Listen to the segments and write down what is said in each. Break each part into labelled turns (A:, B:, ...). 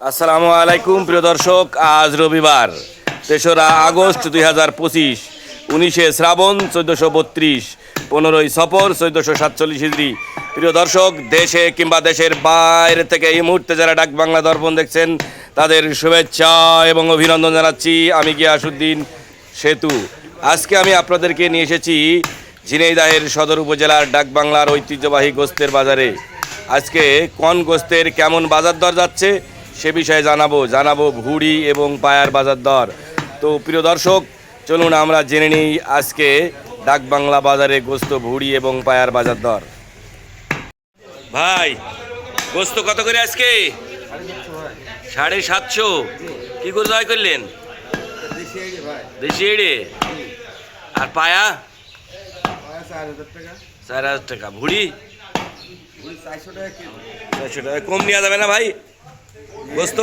A: আসসালামু আলাইকুম, প্রিয় দর্শক, আজ রবিবার, তেসরা আগস্ট দুই হাজার পঁচিশ, উনিশে শ্রাবণ চোদ্দোশো বত্রিশ, পনেরোই সফর চোদ্দোশো সাতচল্লিশ হিজড়ি প্রিয় দর্শক, দেশে কিংবা দেশের বাইরে থেকে এই মুহূর্তে যারা ডাক বাংলা দর্পণ দেখছেন, তাদের শুভেচ্ছা এবং অভিনন্দন জানাচ্ছি আমি গিয়াসুদ্দিন সেতু। আজকে আমি আপনাদেরকে নিয়ে এসেছি ঝিনাইদাহের সদর উপজেলার ডাকবাংলার ঐতিহ্যবাহী গোস্তের বাজারে। আজকে কোন গোস্তের কেমন বাজার দর যাচ্ছে সে বিষয়ে জানাব জানাব ভুড়ি এবং পায়ার বাজার দর। তো প্রিয় দর্শক, চলুন আমরা জেনে নিই আজকে ডাকবাংলা বাজারে গোস্ত, ভুড়ি এবং পায়ার বাজার দর। ভাই, গোস্ত কত করে আজকে? সাড়ে সাতশো। কি করে জয় করলেন? আর পায়া? চার হাজার টাকা। ভুড়ি? চারশো টাকা। কম নেওয়া যাবে না ভাই? গোস্ত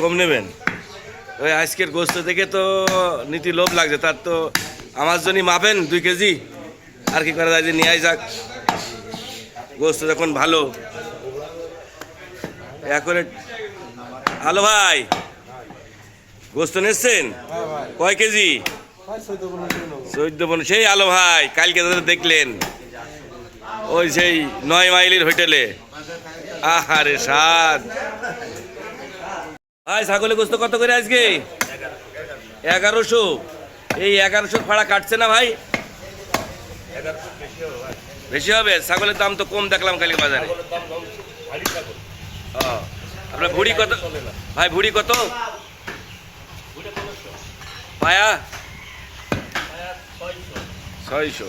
A: কম নেবেন। ওই আজকের গোস্ত দেখে তো নীতি লোভ লাগছে, তার তো আমার জন্য মাপেন দুই কেজি। আর কি করা যায় যে নিয়ে যাক। গোস্ত যখন ভালো। করে হ্যালো ভাই, গোস্ত নিচ্ছেন? কয় কেজি? চোদ্দ পনেরো, সেই আলো ভাই, কালকে দেখলেন। ওই সেই নয় মাইলের হোটেলে। আহারে সাদ ভাই, ছাগলের গোস্ত কত করে আজকে? এগারোশো। এই এগারোশো ভাড়া কাটছে না ভাই? বেশি হবে? ছাগলের দাম তো কম দেখলাম কালকে বাজারে। আপনার ভুড়ি কত? ভাই, ভুড়ি কত? পায়া ছয়শো।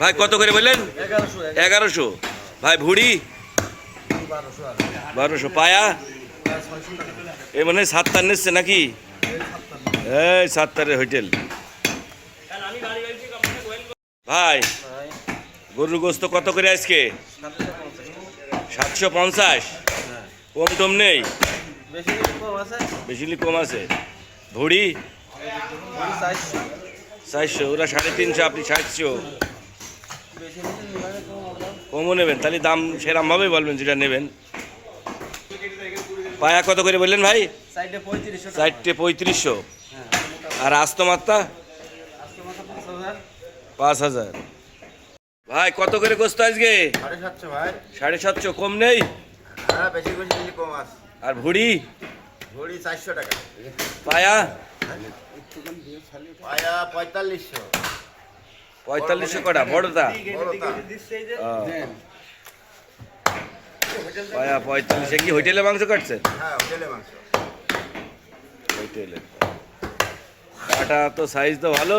A: ভাই কত করে বললেন? এগারোশো। ভাই ভুড়ি? বারোশো। পায়া? এ মানে সাতটার নিচ্ছে নাকি? এই সাতটারের হোটেল। ভাই গরুর গোস্ত কত করে আজকে? সাতশো পঞ্চাশ। কম টম নেই? বেশি কম আছে। ভুড়ি? চারশো ওরা সাড়ে তিনশো আপনি সাতশো। কমও নেবেন তাহলে দাম সেরমভাবে বলবেন যেটা নেবেন। পায়া কত করে বললেন ভাই? চারটে পঁয়ত্রিশশো আর আস্ত মাত্রা পাঁচ হাজার। ভাই কত করে গোস্ত আজকে?
B: সাড়ে সাতশো
A: কম নেই?
B: হ্যাঁ
A: আর ভুড়ি?
B: ঘড়ি চারশো টাকা।
A: পায়া
B: পায়া পঁয়তাল্লিশশো।
A: পঁয়তাল্লিশশো কটা? বড়টা। পায়া পঁয়তাল্লিশে। কি হোটেলে মাংস কাটছে?
B: হ্যাঁ হোটেলে মাংস।
A: হোটেলে। কাটা তো সাইজ তো ভালো